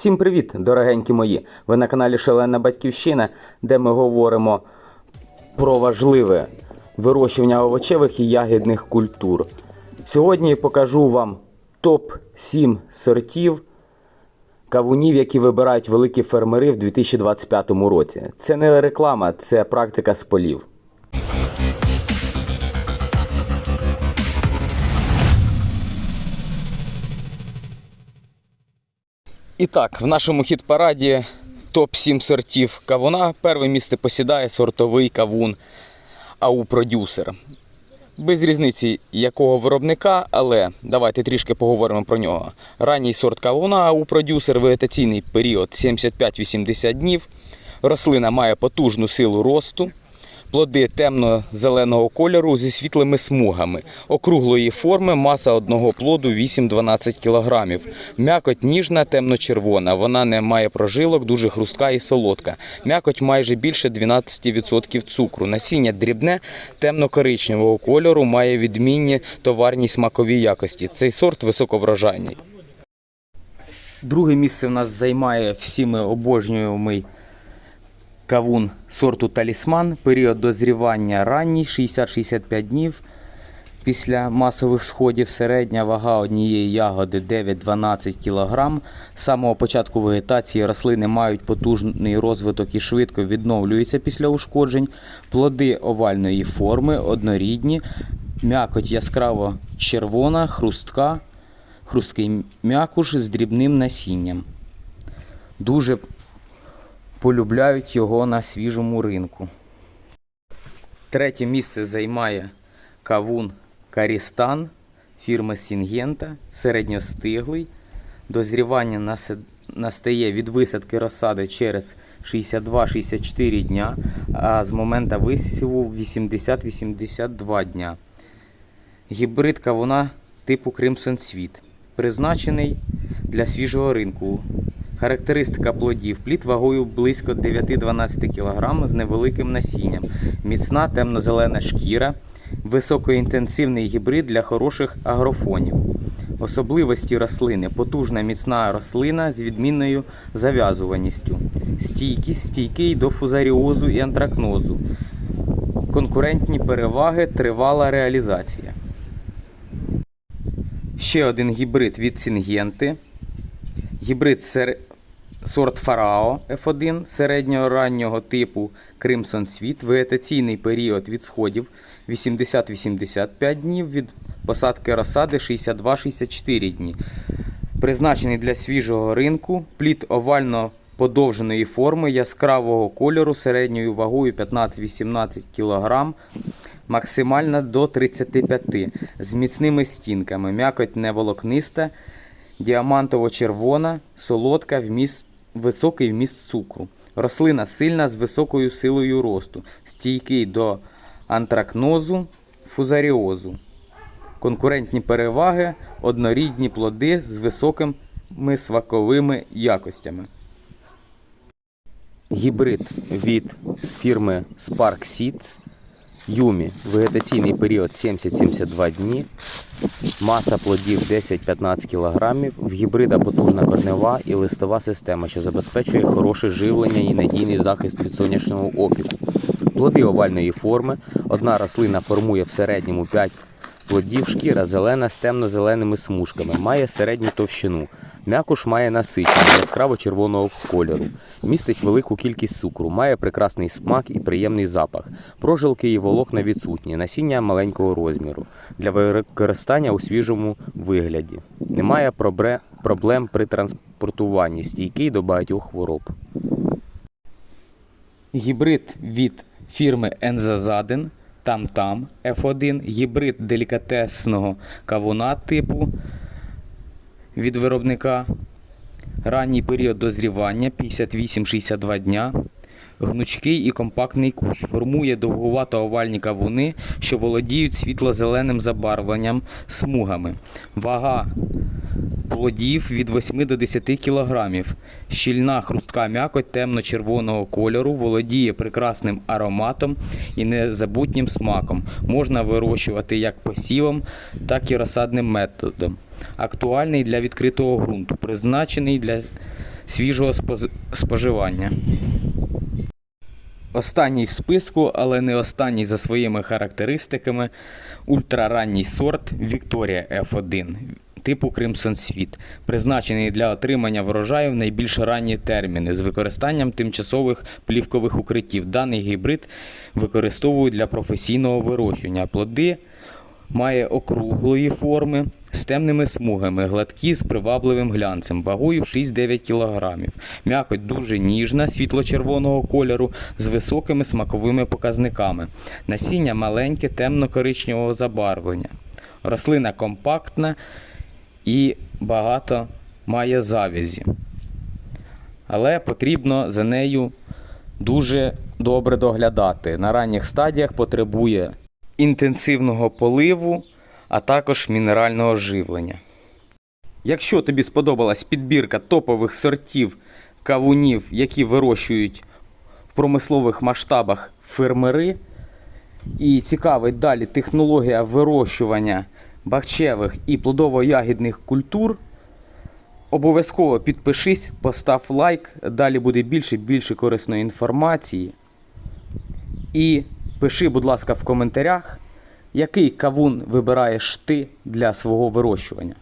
Всім привіт, дорогенькі мої! Ви на каналі Шалена Батьківщина, де ми говоримо про важливе вирощування овочевих і ягідних культур. Сьогодні покажу вам топ-7 сортів кавунів, які вибирають великі фермери в 2025 році. Це не реклама, це практика з полів. І так, в нашому хіт-параді топ-7 сортів кавуна. Перше місце посідає сортовий кавун АУ Продюсер. Без різниці якого виробника, але давайте трішки поговоримо про нього. Ранній сорт кавуна АУ Продюсер, вегетаційний період 75-80 днів. Рослина має потужну силу росту. Плоди темно-зеленого кольору зі світлими смугами, округлої форми, маса одного плоду 8-12 кг. М'якоть ніжна, темно-червона. Вона не має прожилок, дуже хрустка і солодка. М'якоть майже більше 12% цукру. Насіння дрібне, темно-коричневого кольору, має відмінні товарні смакові якості. Цей сорт високоврожайний. Друге місце в нас займає всі ми обожнюємий кавун сорту талісман. Період дозрівання ранній 60-65 днів. Після масових сходів середня вага однієї ягоди 9-12 кг. З самого початку вегетації рослини мають потужний розвиток і швидко відновлюються після ушкоджень. Плоди овальної форми, однорідні, м'якоть яскраво червона, хрустка, хрусткий м'якуш з дрібним насінням. Дуже полюбляють його на свіжому ринку. Третє місце займає кавун Карістан фірми Сінгента, середньостиглий. Дозрівання настає від висадки розсади через 62-64 дня, а з моменту висіву 80-82 дня. Гібрид кавуна типу Crimson Світ, призначений для свіжого ринку. Характеристика плодів. Плід вагою близько 9-12 кг з невеликим насінням. Міцна темно-зелена шкіра. Високоінтенсивний гібрид для хороших агрофонів. Особливості рослини. Потужна міцна рослина з відмінною зав'язуваністю. Стійкість стійкий до фузаріозу і антракнозу. Конкурентні переваги, тривала реалізація. Ще один гібрид від Сінгенти. Гібрид сер... сорт Фарао F1 середнього раннього типу Crimson Світ, вегетаційний період від сходів 80-85 днів, від посадки розсади 62-64 дні. Призначений для свіжого ринку, плід овально подовженої форми, яскравого кольору середньою вагою 15-18 кг, максимальна до 35 з міцними стінками, м'якоть неволокниста, діамантово-червона, солодка, вміст, високий вміст цукру. Рослина сильна з високою силою росту, стійкий до антракнозу, фузаріозу. Конкурентні переваги, однорідні плоди з високими смаковими якостями. Гібрид від фірми Spark Seeds Юмі. Вегетаційний період 70-72 дні. Маса плодів 10-15 кг. В гібрида потужна корнева і листова система, що забезпечує хороше живлення і надійний захист від сонячного опіку. Плоди овальної форми. Одна рослина формує в середньому 5 плодів. Шкіра зелена з темно-зеленими смужками. Має середню товщину. М'якуш має насичений, яскраво червоного кольору. Містить велику кількість цукру, має прекрасний смак і приємний запах. Прожилки і волокна відсутні, насіння маленького розміру. Для використання у свіжому вигляді. Немає проблем при транспортуванні, стійкий до багатьох хвороб. Гібрид від фірми Ензазаден Там-Там F1, гібрид делікатесного кавуна типу від виробника. Ранній період дозрівання 58-62 дня. Гнучкий і компактний кущ. Формує довгувато овальні кавуни, що володіють світло-зеленим забарвленням смугами. Вага плодів від 8 до 10 кг. Щільна хрустка м'якоть темно-червоного кольору, володіє прекрасним ароматом і незабутнім смаком. Можна вирощувати як посівом, так і розсадним методом. Актуальний для відкритого ґрунту, призначений для свіжого споживання. Останній в списку, але не останній за своїми характеристиками ультраранній сорт Вікторія F1 типу Кримсон Світ, призначений для отримання врожаю в найбільш ранні терміни з використанням тимчасових плівкових укриттів. Даний гібрид використовують для професійного вирощування. Плоди має округлої форми з темними смугами, гладкі з привабливим глянцем, вагою 6-9 кг. М'якоть дуже ніжна, світло-червоного кольору з високими смаковими показниками. Насіння маленьке, темно-коричневого забарвлення. Рослина компактна і багато має завязі. Але потрібно за нею дуже добре доглядати. На ранніх стадіях потребує інтенсивного поливу, а також мінерального живлення. Якщо тобі сподобалась підбірка топових сортів кавунів, які вирощують в промислових масштабах фермери, і цікавить далі технологія вирощування бахчевих і плодово-ягідних культур, обов'язково підпишись, постав лайк. Далі буде більше більше корисної інформації. І Пиши, будь ласка, в коментарях, який кавун вибираєш ти для свого вирощування.